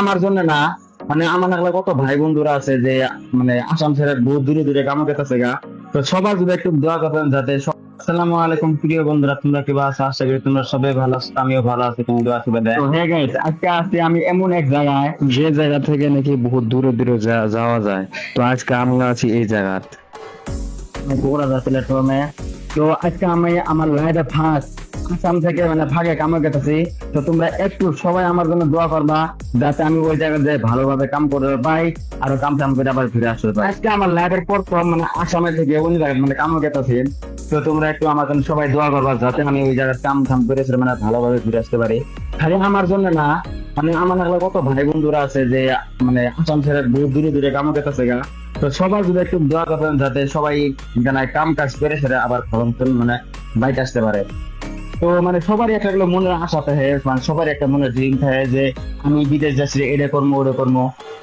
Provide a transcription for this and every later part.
আমার জন্য না মানে আমার লাগলে কত ভাই বন্ধুরা আছে যে মানে আসাম ছেড়ে বহু দূরে দূরে কামো গেতেছে গা। তো সবার যদি একটু দোয়া করবেন যাতে আসসালামু আলাইকুম প্রিয় বন্ধুরা তোমরা কি আছো? আশা করি তোমরা সবাই ভালো আছো আমিও ভালো আছি তুমি দোয়া করবে। তো হ্যাঁ গাইস আজকে আছি আমি এমন এক জায়গায় যে জায়গা থেকে নাকি বহুত দূরে দূরে যাওয়া যায়। তো আজকে আমরা আছি এই জায়গাত। কোকরাঝার প্ল্যাটফর্মে তো আজকে আমি আমার লাইফে ফার্স্ট আসাম থেকে মানে ভাগে কামে গেতেছি তো তোমরা একটু সবাই আমার জন্য দোয়া করবা, যাতে আমি ওই জায়গায় ভালোভাবে কাম করতে পাই আর কাম টাম করে আবার ফিরে আসতে পারি। আজকে আমার লাইফের প্রথম মানে আসামে থেকে অন্য জায়গায় মানে কামে গেতেছি তো তোমরা একটু আমার জন্য সবাই দোয়া করবা, যাতে আমি ওই জায়গায় কাম টাম করে মানে ভালোভাবে ফিরে আসতে পারি। খালি আমার জন্য না মানে আমার লাগলে কত ভাই বন্ধুরা আছে যে মানে আসাম ছেড়ে বহু দূরে দূরে কামে গেতেছে গা। তো সবার যদি একটু দোয়া করবেন যাতে সবাই কাম কাজ করে সেটা আবার ফলন মানে বাইরে আসতে পারে। তো মানে সবারই একটা এগুলো মনের আশা থাকে মানে সবারই একটা মনের ড্রিম থাকে যে আমি বিদেশ যাচ্ছি, এটা করব, ওটা করব।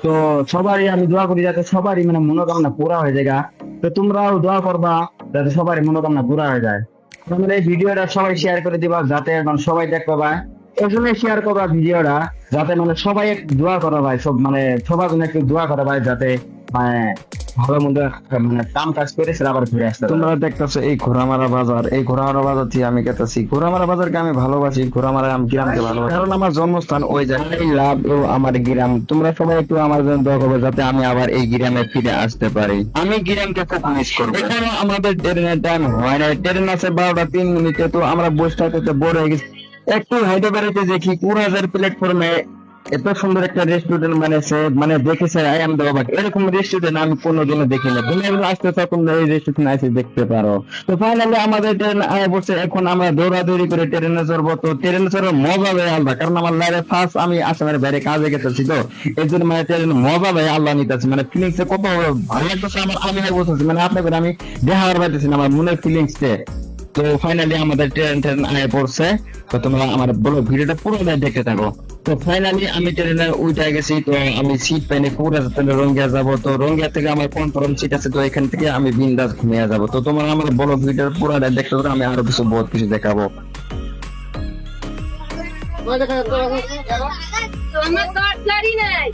তো সবারই আমি দোয়া করি যাতে সবারই মানে মনোকামনা পুরা হয়ে যায় তো তোমরাও দোয়া করবা যাতে সবারই মনোকামনা পুরা হয়ে যায়। তোমরা এই ভিডিওটা সবাই শেয়ার করে দিবা যাতে মানে সবাই দেখতে পায়। এই জন্য শেয়ার করবা ভিডিওটা যাতে মানে সবাই দোয়া করা ভাই, সব মানে সবার জন্য একটু দোয়া করা ভাই যাতে মানে ভালো মন্দ মানে কাম কাজ করে সেটা আবার ফিরে আসতে তোমরা দেখতেছো এই ঘোড়ামারা বাজার এই ঘোড়ামারা বাজার থেকে আমি ঘোড়ামারা বাজারকে আমি ভালোবাসি আমি গ্রামকে ভালোবাসি। কারণ আমার জন্মস্থান ওই জায়গায়। লাভ ও আমার গ্রাম। তোমরা সবাই একটু আমার জন্য দোয়া করবে যাতে আমি আবার এই গ্রামে ফিরে আসতে পারি। আমি গ্রামকে খুব মিস করব। এখানে আমাদের ট্রেনের টাইম হয় না ট্রেন আছে বারোটা তিন মিনিটে তো আমরা বসে থাকতে বোর হয়ে গেছি। একটু হাইটে বেড়াতে দেখি কুড়াজার প্ল্যাটফর্মে এত সুন্দর একটা রেস্টুরেন্ট মানে মানে দেখেছে, আই এম দ্য অবাক এরকম রেস্টুরেন্ট আমি কোনোদিনও দেখি না তুমি একবার আসতে চাও, তোমরা এই রেস্টুরেন্ট এসে দেখতে পারো। তো ফাইনালি আমাদের ট্রেন আয় বসে, এখন আমরা দৌড়াদৌড়ি করে ট্রেনে চড়বো। তো ট্রেনে চড়ার মজা ভাই আলাদা, কারণ আমার লাইফে ফার্স্ট আমি আসামের বাইরে কাজে গেতেছি তো। এই জন্য মানে ট্রেন মজা ভাই আল্লাহ নিতেছি। মানে ফিলিংস এ কত ভালো লাগতেছে আমার আমি বলতেছি মানে আপনাকে আমি দেখাবার পাইতেছি আমার মনের ফিলিংস তো। ফাইনালি আমাদের ট্রেন ট্রেন আয় পড়ছে। তো তোমরা আমার বলো, ভিডিওটা পুরো দেখতে থাকো। তো ফাইনালি আমি ট্রেনে উঠে গেছি তো আমি সিট পাইনি পুরো ট্রেনে রঙ্গিয়া যাব। তো রঙ্গিয়া থেকে আমার কনফার্ম সিট আছে তো এখান থেকে আমি বিন্দাস ঘুমিয়ে যাব। তো তোমরা আমার বলো ভিডিওর পুরো দেখতে থাকো আমি আরও কিছু বহুত কিছু দেখাবো। আমার তরকারি নাই।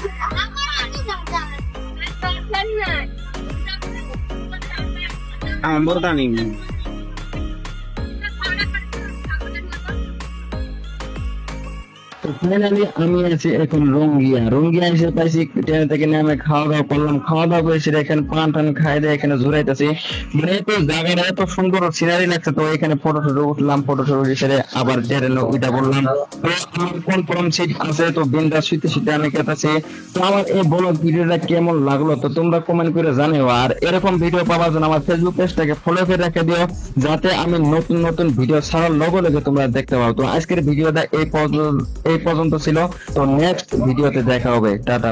আমার বলতা ফাইনালি আমি আছি এখন রঙ্গিয়া। রঙ্গিয়া এসে পাইছি ট্রেন থেকে খাওয়া দাওয়া করলাম। খাওয়া দাওয়া করে সেটা এখানে পান টান খাই দিয়ে এখানে জুড়াইতেছি। মানে এত জায়গাটা এত সুন্দর সিনারি লাগছে তো এখানে ফটো টটো উঠলাম ফটো টটো আবার ট্রেনে উইটা বললাম। কোন সিট আছে? তো শুইতে শুইতে আমি কেটেছি। তো আমার এই বড় ভিডিওটা কেমন লাগল তো তোমরা কমেন্ট করে জানিও। আর এরকম ভিডিও পাওয়ার জন্য আমার ফেসবুক পেজটাকে ফলো করে রেখে দিও, যাতে আমি নতুন নতুন ভিডিও ছাড়ার লগে লগে তোমরা দেখতে পাও। তো আজকের ভিডিওটা এই পর্যন্ত পর্যন্ত ছিল। তো নেক্সট ভিডিওতে দেখা হবে। টাটা।